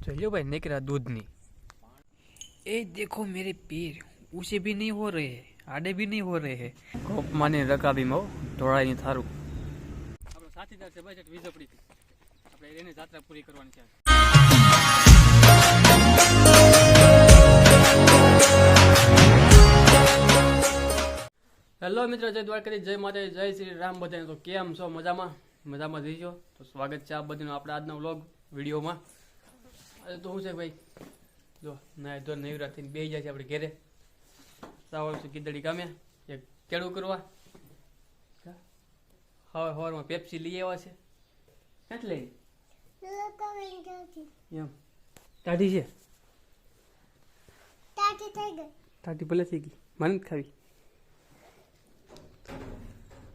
चलियो भाई निकला दूध नहीं ए देखो मेरे पैर ऊंचे भी नहीं हो रहे हैं आड़े भी नहीं हो रहे हैं કોપ માને રકાબીમાં ઢોળાય નહીં થારું આપણો સાથીદાર છે બજેટ વીજપડીથી આપણે એની જાત્રા પૂરી કરવાની છે હેલો મિત્રો જય દ્વારકાથી જય માતા જય શ્રી રામ બધાને તો કેમ છો મજામાં મજામાં જઈશો તો સ્વાગત છે આ બધાનું આપણા આજના વ્લોગ વિડીયોમાં આજે તો શું છે ભાઈ? જો, ના ધોર નવરા થઈને બે જાય છે આપણે ઘેરે. સાવળ છે ગીદડી ગામે. એક કેળું કરવા. હવે, હવારમાં પેપ્સી લઈ આવ્યા છે. ક્યાંથી લઈ એમ. તાટી છે? તાટી ભલે થઈ ગઈ. મને જ ખાવી.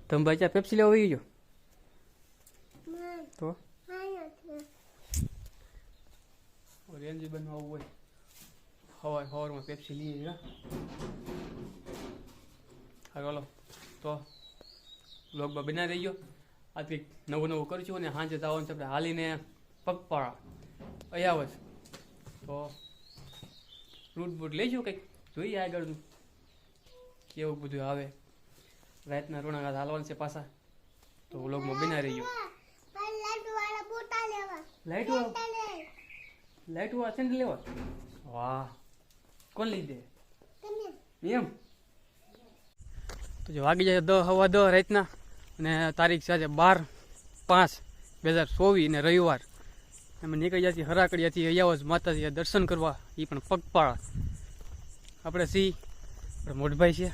તમે ભાઈ ચા પેપ્સી લેવા આવી ગયો? તો? રેન્જી બનવા આવું હોય. હવાય હવારમાં પેપ્સી લઈએ હા હાલો તો બ્લોગમાં બનાવી રહીયો ગયો કંઈક નવું નવું કરશું અને સાંજે જવાનું છે આપણે હાલીને પગપાળા. અયાવત તો રૂટ બૂટ લઈશું કંઈક. જોઈએ આગળનું કેવું બધું આવે. રાતના રોણા હાલવાનું છે પાછા. તો વ્લોગમાં બનાવી રહીયો લાઈટ લાઈટ વાળા ને લેવા. વાહ. કોણ લઈ દે? એમ? તો જો વાગી જાય દસ હવા દસ રાતના અને તારીખ છે આજે બાર પાંચ બે હજાર ચોવીસ ને રવિવાર. અમે નીકળી જતી હરાકડીયાથી અયાવજ માતાજી દર્શન કરવા. એ પણ પગપાળા. આપણે સિંહ આપણે મોટભાઈ છે.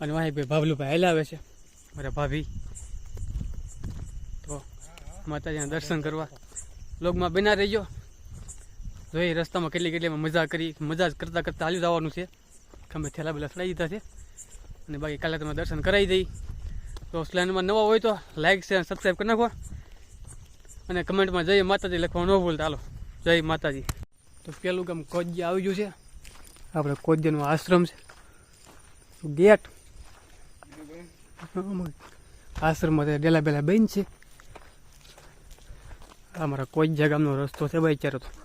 અને વાહી ભાઈ ભાવલુભાઈ હાલ્યા આવે છે. મારા ભાભી. તો માતાજીના દર્શન કરવા. લોગમાં બના રહીજો. જોઈ રસ્તામાં કેટલી કેટલી મજા કરી, મજા જ કરતાં કરતાં હાલ્યું જવાનું છે. ખમે થેલા બેલા ચડાવી દીધા છે. અને બાકી કાલે તમે દર્શન કરાવી દઈ. તો સ્લેન્ડમાં નવા હોય તો લાઇક શેર સબસ્ક્રાઈબ કરી નાખો. અને કમેન્ટમાં જય માતાજી લખવા ન ભૂલતા. હાલો, જય માતાજી. તો પેલું ગામ કોજ્યા આવી ગયું છે. આપણે કોજ્યાનો આશ્રમ છે. ગેટ. આશ્રમમાં ડેલા બેલા બેન છે. અમારા મારા કોજ્યા ગામનો રસ્તો છે ભાઈ ચારો તો.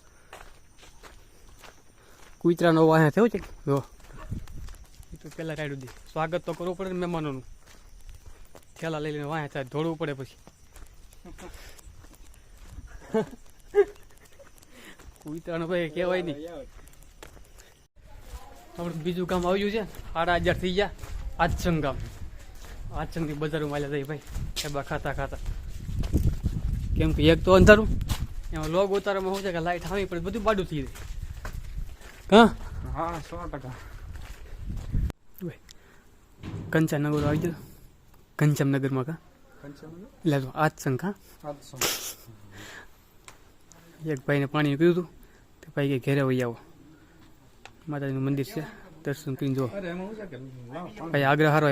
કુતરાનો વાહ થયો છે? જો. પેલા પહેલાં દે. સ્વાગત તો કરવું પડે ને મહેમાનોનું. થેલા લઈ લઈને વાહ થાય દોડવું પડે પછી. કુતરાનો ભાઈ કહેવાય નહીં. આપણે બીજું કામ આવ્યું છે સાડા હજાર થઈ ગયા. આચંગ ગામ. આચંગથી બજારમાં માલ્યા થઈ ભાઈ. એબા ખાતા ખાતા. કેમ કે એક તો અંધારું. એમાં લોગ ઉતારવામાં શું છે કે લાઈટ આવી પડે, બધું બાડું થઈ જાય. હા? હા સો ટકા. કંચાનગર આવી ગયો? કંચમનગરમાં કા? એટલે તો આજસંગ હા? એક ભાઈને પાણી પીવું હતું તે ભાઈ કે ઘેરે વહી આવો. માતાજીનું મંદિર છે દર્શન કરીને જો ભાઈ આગ્રહ હારો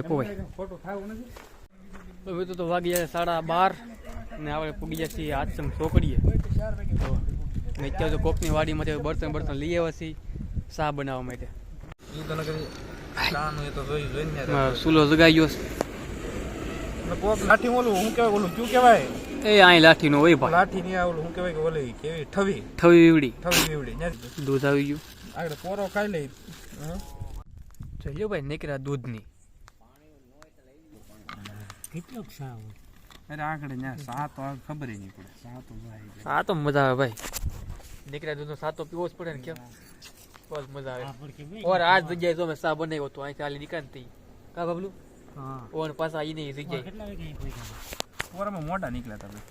હવે તો તો વાગી જાય સાડા બાર ને આપણે પૂગી જાય છીએ સંઘ ચોકડીએ તો ને અત્યારે તો કોકની વાડીમાંથી બળતણ બળતણ લઈ આવ્યા છીએ. ચા બનાવવા માટે. ને ચૂલો જગાઈ ગયો. લાઠી ઓલું હું કેવાય ઓલું શું કહેવાય? એ અહીં હોય ભાઈ. લાઠી ની આ ઓલું હું કહેવાય કે ઓલી કેવી ઠવી. થવી વીવડી. ઠવી બીવડી દૂધ આવી ગયું. આગળ પોરો ખાઈ લઈ? ચલ્યો ભાઈ નીકળ્યા દૂધની. કેટલોક સા અરે આગળ ન્યા સા આ ખબર નહીં પડે. સા તો જાય મજા આવે ભાઈ. નીકળ્યા દૂધનો સાતો પીવો જ પડે ને કેમ બસ મજા આવે. ઓર આ જ જગ્યાએ જો મેં સા બનાવ્યો તો અહીંથી હાલી નીકળ થઈ કા બબલુ? હા. ઓર પાછા આવીને એ જગ્યાએ. પોરામાં મોટા નીકળ્યા તમે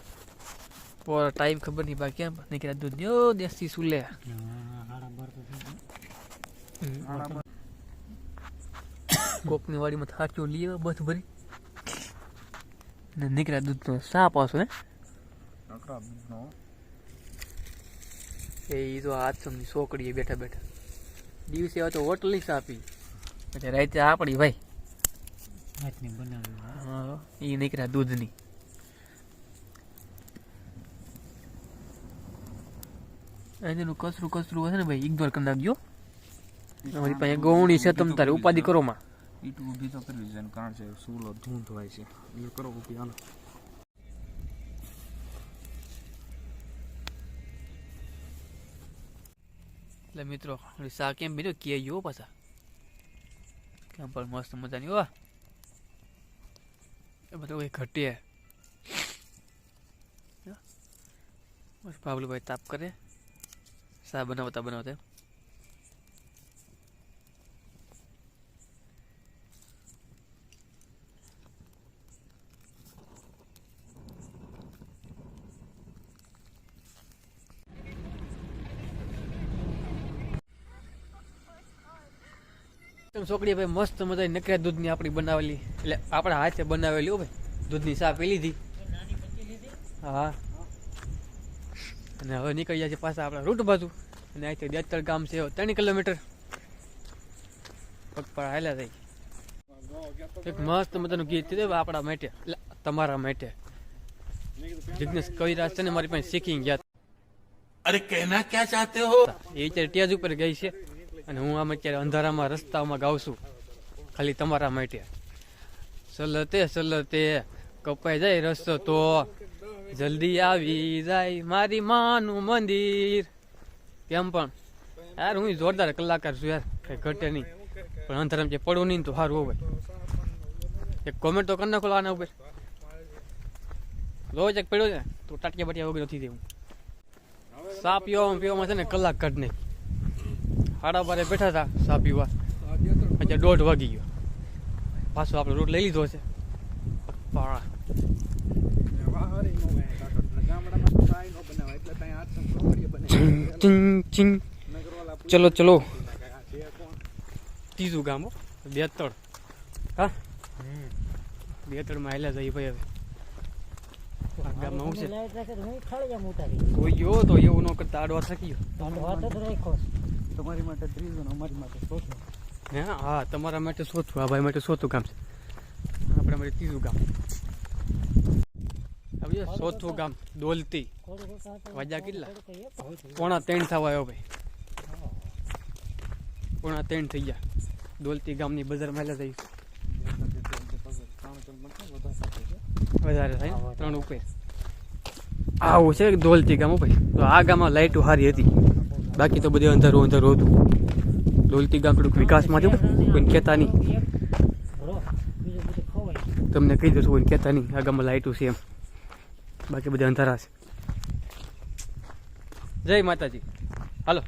ઓર ટાઈમ ખબર નહીં બાકી કેમ નીકળ્યા દૂધ યો દેશી સુલે. કોકની વાડીમાં થાક્યો લઈએ બસ ભરી. ને નીકળ્યા દૂધનો સા પાછો ને એ તો હાથ આશ્રમની છોકરીએ બેઠા બેઠા. દિવસે આવે તો હોટલ સા પી રાતે આપણી ભાઈ. હા એ નીકળ્યા દૂધની. એનું કચરું કચરું હશે ને ભાઈ ઇગ્નોર કરી નાખજો. અમારી પાસે ગૌણી છે તમ તારે ઉપાધિ કરો માં. ઈટ ઊભી તો કરવી છે એનું કારણ છે સૂલો ધૂંધ હોય છે. એ કરો ઊભી હાલો. એટલે મિત્રો શા કેમ બીજો કે ગયો પાછા. કેમ પણ મસ્ત મજાની હો. એ બધું કઈ ઘટીએ બસ બાબલુભાઈ તાપ કરે. શા બનાવતા બનાવતા છોકરી ભાઈ મસ્ત મજા નકરા દૂધની આપણી બનાવેલી. એટલે આપણા હાથે બનાવેલી હો ભાઈ. દૂધની ચા પી લીધી. હા. અને હવે નીકળી છે પાછા આપણા રૂટ બાજુ. અને અહીંથી દેતર ગામ છે ત્રણ કિલોમીટર. પગ પર હાલ્યા થઈ. એક મસ્ત મજાનું ગીત કીધું આપણા માટે. તમારા માટે. જિજ્ઞેશ કવિરાજ છે ને મારી પાસે શીખી ગયા. અરે કહેના ક્યાં ચાહતે હો? એ અત્યારે ટેજ ઉપર ગઈ છે. અને હું આમ અત્યારે અંધારામાં રસ્તામાં ગાઉં છું. ખાલી તમારા માટે. સલતે સલતે કપાઈ જાય રસ્તો તો. જલ્દી આવી જાય મારી માનું મંદિર. કેમ પણ? યાર, હું જોરદાર કલાકાર છું યાર. કઈ ઘટે નહીં. પણ અંધારામાં જે પડવું નહીં તો સારું હોય. એક કોમેન્ટ તો કરી નાખો આના ઉપર. રોજ એક પડ્યો છે? તો ટાટિયા બાટિયા વગર નથી દેવું. સાપ પીવામાં પીવામાં છે ને કલાક કાઢ નહીં સાડા બારે બેઠા હતા સા પીવા. અત્યારે દોઢ વાગી ગયો. પાછો આપણે રૂટ લઈ લીધો છે. ચલો ચલો. ત્રીજું ગામ હો. બેતળ. હા? બેતળમાં આવેલા જઈએ ભાઈ હવે. ગામમાં શું છે? કોઈ ગયો તો એવું ન કરતા આડવા થકી ગયો. તમારી માટે ત્રીજું અમારી માટે ચોથું. હે? હા, તમારા માટે સોથું આ ભાઈ માટે સોથું ગામ છે. આપણા માટે ત્રીજું ગામ. હવે સોથું ગામ, દોલતી. વાજા કેટલા? પોણા ત્રણ થવા આવ્યો ભાઈ. પોણા ત્રણ થઈ ગયા. દોલતી ગામની બજારમાં હેલા જઈશું વધારે થાય? ત્રણ ઉપર. આવું છે દોલતી ગામ ભાઈ. તો આ ગામમાં લાઈટો સારી હતી. બાકી તો બધે અંધારું અંધારું હતું. દોલતી ગામ થોડુંક વિકાસમાં થયું કોઈને કહેતા નહીં. તમને કહી દઉં છું કોઈને કહેતા નહીં. આ ગામમાં લાઈટો છે એમ. બાકી બધા અંધારા છે. જય માતાજી. હાલો.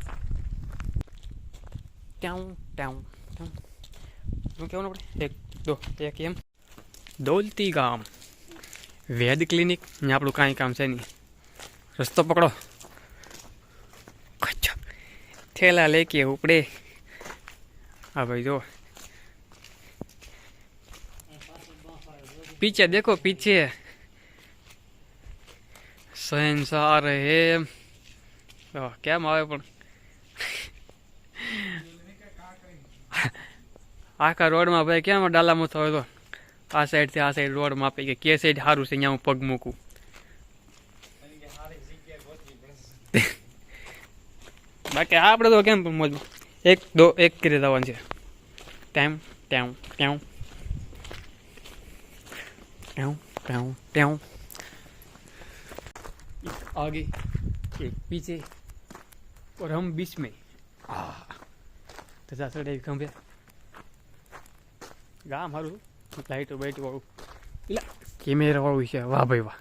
ટ્યાઉં ટ્યાઉં. શું કહેવાનું આપણે? એક દો એક એમ. દોલતી ગામ. વેદ ક્લિનિક ને આપણું કાંઈ કામ છે નહીં. રસ્તો પકડો. થેલા લેકીએ ઉપડે. હા ભાઈ, જો. પીછે દેખો, પીછે. સંસાર હે. કેમ આવે પણ? આખા રોડમાં ભાઈ, કેમ ડાલા મૂથો હોય તો? આ સાઈડથી આ સાઈડ રોડ માપી કે સાઈડ સારું છે અહીંયા હું પગ મૂકું. બાકી આપણે તો કેમ પણ મોજ એક દો એક કરી દેવાનું છે ટાઈમ ટાઈમ ટાઈમ ट्याऊं ट्याऊं ट्याऊं एक आगे एक पीछे और हम बीच में તથા સડે ખંભે ગામ હારું લાઈટો બાઈટો વાળું એટલે કેમેરા વાળું છે વાહ ભાઈ વાહ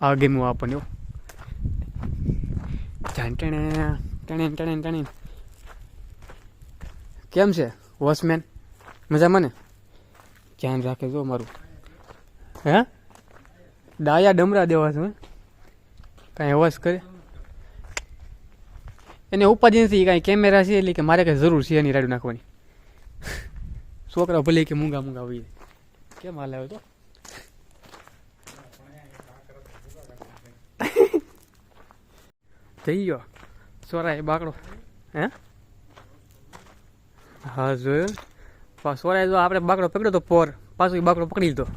આ ગેમું આપણને હો. જાણ ટેણે ટેણે ટેણે ટેણે કેમ છે, વોચમેન? મજામાં ને? ધ્યાન રાખે જો મારું. હે? ડાયા ડમરા દેવા છું કાંઈ અવાજ કરે? એને ઉપાધિ નથી કાંઈ કેમેરા છે, એટલે કે મારે કાંઈ જરૂર છે એની રાડું નાખવાની. છોકરા ભલે કે મૂંગા મૂંગા હોય. કેમ હાલ આવ્યો તો? થઈ ગયો. સોરા એ બાકડો. હે? હા, જોયું સોરાએ જો આપણે બાકડો પકડ્યો તો પોર. પાછો બાકડો પકડી લીધો.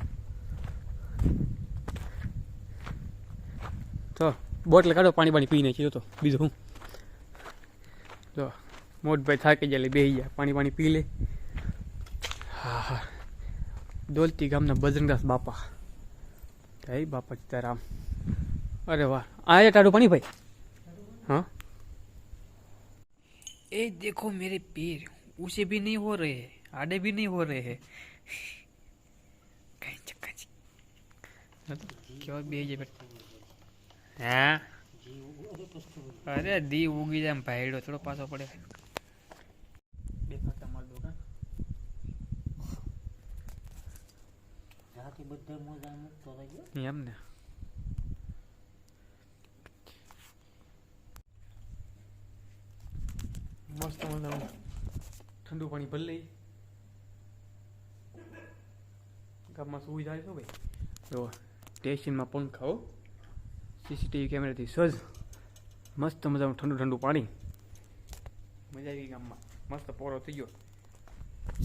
તો, બોટલ કાઢો, પાણી પાણી પીને કીધું તો. બીજું હું જો, મોટભાઈ થાકી જાય એટલે બેસી ગયા. પાણી પાણી પી લે. હા હા. દોલતી ગામના બજરંગદાસ બાપા. જય બાપા સીતારામ. અરે વાહ. આ ટાડું પાણી ભાઈ? હા? એ ये देखो मेरे पैर ऊंचे भी नहीं हो रहे हैं आड़े भी नहीं हो रहे हैं कहीं चक्का जी क्यों બે જે હા અરે દી ઉગી જાય એમ ભાઈડો થોડો પાછો પડે બે ફાકા માર દો કા એમ ને મસ્ત મજાનું. ઠંડુ પાણી ભરી લઈ ગામમાં સુઈ જાય શું ભાઈ? તો સ્ટેશનમાં પંખાઓ સીસીટીવી કેમેરાથી સજ. મસ્ત મજાનું ઠંડુ ઠંડુ પાણી. મજા આવી ગઈ ગામમાં. મસ્ત પોરો થઈ ગયો.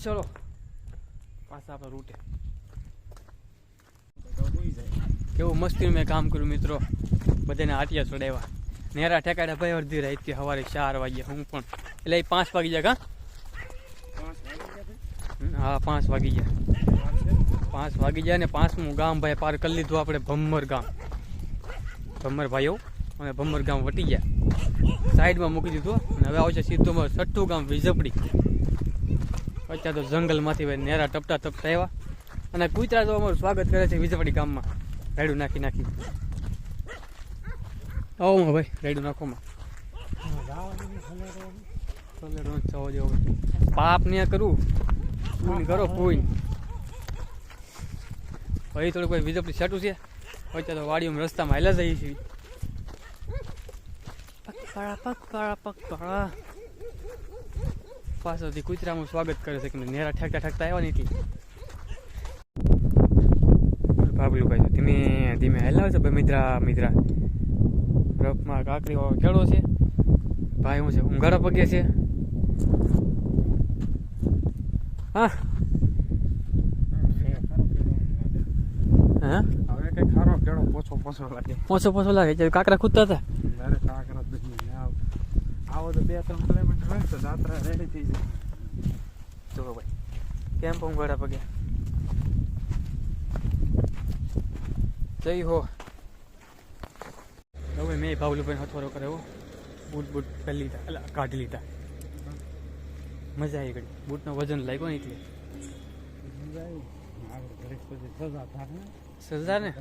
ચલો, પાછા આપણા રૂટે. કેવું મસ્તી મેં કામ કર્યું મિત્રો. બધાને આટિયા ચડાવ્યા. નેરા ઠેકાડા ભાઈ અડધી રાતથી સવારે ચાર વાગ્યા હું પણ. એટલે એ પાંચ વાગી જાય કા? હા, પાંચ વાગી ગયા. પાંચ વાગી જાય ને પાંચમું ગામ ભાઈ પાર કરી લીધું આપણે ભમ્મર ગામ. ભમ્મર ભાઈઓ અને ભમ્મર ગામ વટી ગયા. સાઈડમાં મૂકી દીધું અને હવે આવશે સીધું છઠ્ઠું ગામ વિજપડી. અત્યારે તો જંગલમાંથી ભાઈ નેરા ટપટા ટપટા આવ્યા. અને કૂતરા તો અમારું સ્વાગત કરે છે વિઝપડી ગામમાં. રાયડું નાખી નાખી. આવો માં ભાઈ રાયડું નાખોમાં પાપ ને કરું. પૂન કરો પૂન ભાઈ, થોડુંક કોઈ વિજપડી છાટું છે. અત્યારે તો વાડીઓમાં રસ્તામાં હાલ્યા જઈએ છીએ. પાછળથી કૂતરાનું સ્વાગત કરે છે કે નેરા ઠેકતા ઠેકતા આવ્યા નથી. ભાગલું ભાઈ ધીમે ધીમે હાલ્યા છે, ભાઈ મિત્રા મિત્રા રફમાં કાકડી વાળો કેળો છે. ભાઈ હું છે ઊંઘાડા પગે છે. હા. હા? હવે કઈ ખારો કેળો પોછો પોછો લાગે. કાકરા ખૂદતા હતા. આવ. આવો તો બે ત્રણ કિલોમીટર હોય તો જાત્રા રેડી થઈ જાય. જો ભાઈ કેમ ઊંઘાડા પગે? જય હો. હવે મેં ભાવલુભાઈ હથવારો કર્યો બૂટ બૂટ પહેરી લીધા. એટલે કાઢી લીધા. મજા આવી ગઈ. બૂટનો વજન લાગ્યો ને એટલે. સજા ને?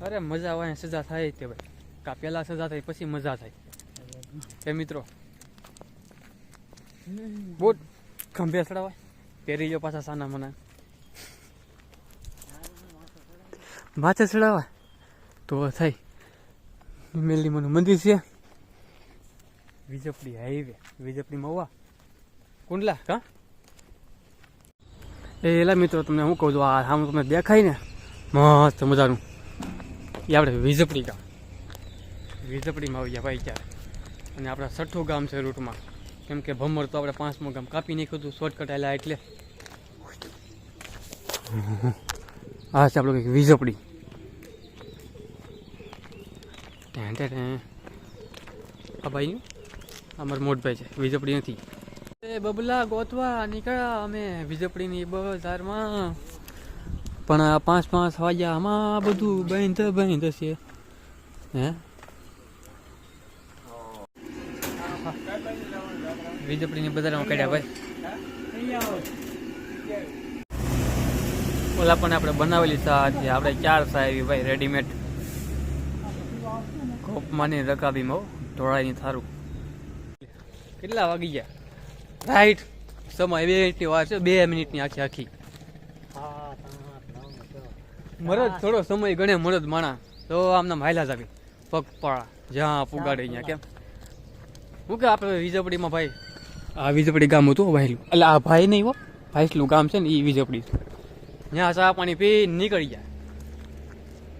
અરે, મજા આવે સજા થાય તે ભાઈ. કા પહેલા સજા થાય, પછી મજા થાય. એ મિત્રો. બૂટ ખંભે ચડાવાય પહેરી જો પાછા સાના મના. માથે ચડાવાય તો થાય. મેલી મનું મંદિર છે. વિજપડી હાઈવે, વિજપડી મવા કુંડલા કા એ એલા મિત્રો, તમને હું કહું છું, આ સામે તમને દેખાય ને, મસ્ત મજાનું. એ આપણે વિજપડી ગામ. વિજપડીમાં આવી ગયા ભાઈ ક્યારે અને આપણા છઠ્ઠું ગામ છે રૂટમાં. કેમ કે ભમર તો આપણે પાંચમું ગામ કાપી નાખ્યું હતું શોર્ટકટ આવેલા એટલે. આ છે આપણું કંઈક વિજપડી. Ten ten. આ ભાઈ અમાર મોટભાઈ છે, વીજપડી નથી. એ બબલા ગોતવા નીકળ્યા અમે વીજપડીની બજારમાં. પણ આ પાંચ પાંચ વાગ્યા આમાં બધું બંધ બંધ છે. હે? વીજપડીની બજારમાં કાઢ્યા ભાઈ. ઓલા પણ આપણે બનાવેલી સા છે આપણે ચાર સા આવી ભાઈ રેડીમેડ કોપમાંની રકાબીમાં ઢોળાઈની થારું. કેટલા વાગી ગયા? રાઈટ સમય બે મિનિટની વાર છે બે મિનિટની આખી આખી. મરદ થોડો સમય ગણે મરદ માણા. તો આમના માયલા જ આવી પગપાળા જ્યાં પુગાડે અહીંયા કેમ? હું કે આપણે વીજપડીમાં ભાઈ આ વીજપડી ગામ હતું ભાઈલું એટલે આ ભાઈ નહીં હો ભાઈસલું ગામ છે ને એ વીજપડી ત્યાં ચા પાણી પી નીકળી ગયા.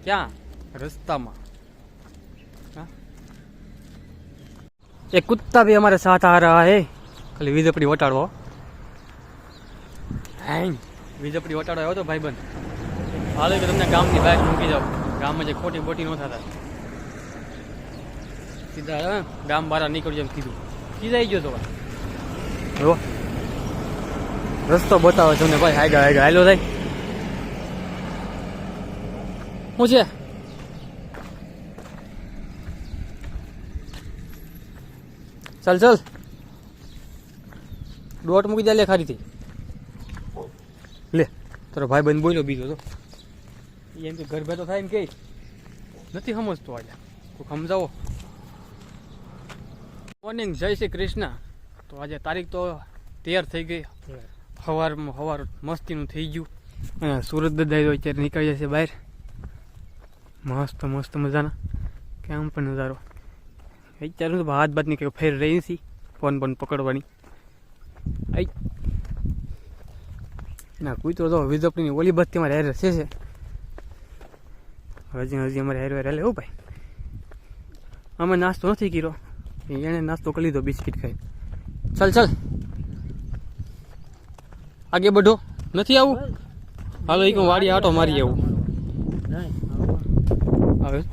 ક્યાં? રસ્તામાં. एक कुत्ता भी हमारे साथ आ रहा है ખાલી વીજપડી વટાડવો હેંગ વીજપડી વટાડો આવ્યો તો ભાઈબંધ હાલો કે તમને ગામની બાઇક મૂકી જાઓ ગામમાં જે ખોટી બોટી ન થતા સીધા હે, ગામ બહાર નીકળજો એમ કીધું કીધાઈ ગયો તો ભાઈ જો રસ્તો બતાવે તમને ભાઈ હાઈગા હાઈગા હાલો થાય શું છે ચાલ ચાલ. દોટ મૂકી દે લે ખારી લે, તારો ભાઈ બંધ બોલ્યો બીજો તો. એમ તો ઘર બેઠો થાય એમ કે. નથી સમજતો આજે. કોઈ સમજાવો. મોર્નિંગ જય શ્રી કૃષ્ણ. તો આજે તારીખ તો તૈયાર થઈ ગઈ. સવારમાં સવાર મસ્તીનું થઈ ગયું. અને સુરત દાદા અત્યારે નીકળી જશે બહાર. મસ્ત મસ્ત મજાના. કેમ પણ નજારો. અત્યારે તો હાથ બાદ નીકળ્યો ફેર રહી નથી. ફોન ફોન પકડવાની. આઈ. ના કૂતરો તો વિઝપની ઓલી બત્તી મારે હેર છે છે હજી હજી અમારે હેર હેર એવું ભાઈ. અમે નાસ્તો નથી કર્યો. એણે નાસ્તો કરી લીધો બિસ્કિટ ખાઈ. ચાલ ચાલ. આગે બઢો નથી આવું? હાલો એક વાડી આટો મારી આવું. આવે.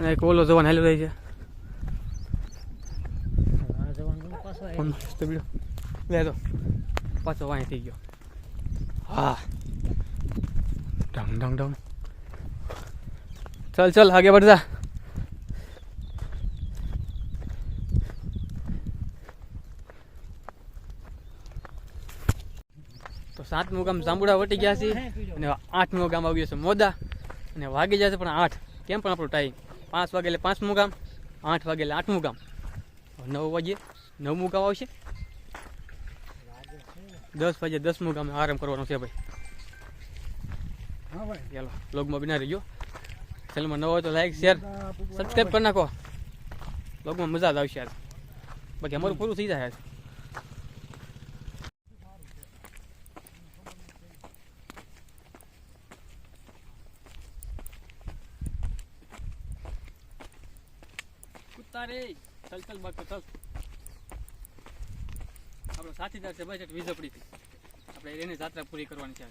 અને એક ઓલો જવાન હેલો રહી છે. મસ્ત બીડો. લે તો પાછો વાંય થઈ ગયો. હા. ડંગ ડંગ ડંગ. ચલ ચલ આગે बढ़ જા તો સાતમું ગામ જાંબુડા વટી ગયા છે અને આઠમું ગામ આવી ગયું છે મોદા. અને વાગી જશે પણ આઠ. કેમ પણ આપણો ટાઈમ પાંચ વાગે એટલે પાંચમું ગામ, આઠ વાગે એટલે આઠમું ગામ. નવ વાગે નવમું ગામ આવશે. દસ વાગે દસમું ગામે આરામ કરવાનો છે ભાઈ. ચાલો લોગમાં બિના રહીજો. ચેનલમાં નવો તો લાઈક શેર સબસ્ક્રાઈબ કરી નાખો. લોગમાં મજા જ આવશે યાર. બાકી અમારું પૂરું થઈ જાય યાર. કુત્તા રે ચલ ચલ બાકી ચલ સાથીદાર છે બજેટ વિઝપડીથી આપણે એને જાત્રા પૂરી કરવાની છે.